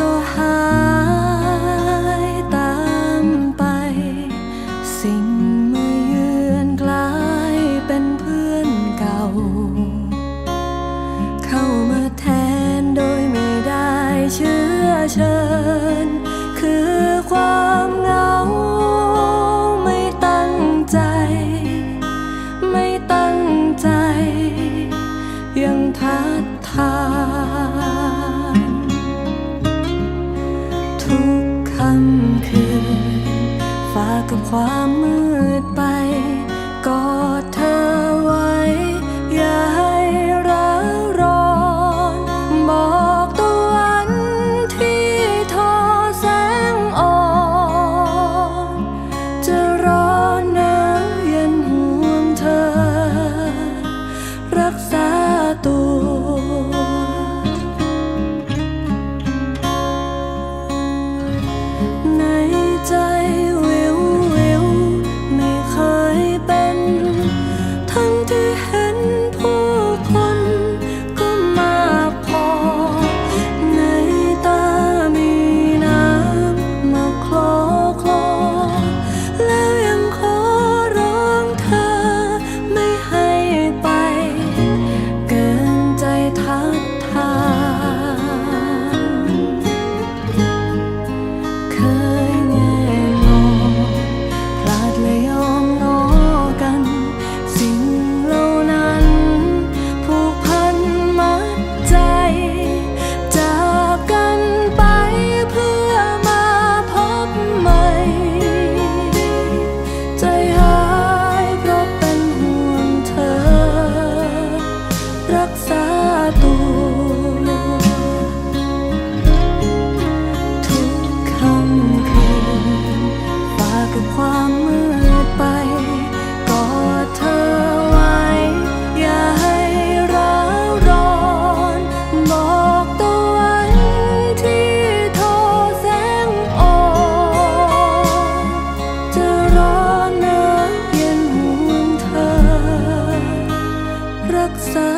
ก็หายตามไป สิ่งมาเยือนกลายเป็นเพื่อนเก่า เข้ามาแทนโดยไม่ได้เชื่อเชิญ คือความ ทุกค่ำคืนฝากกับความมืดไปกอด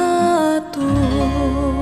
jatuh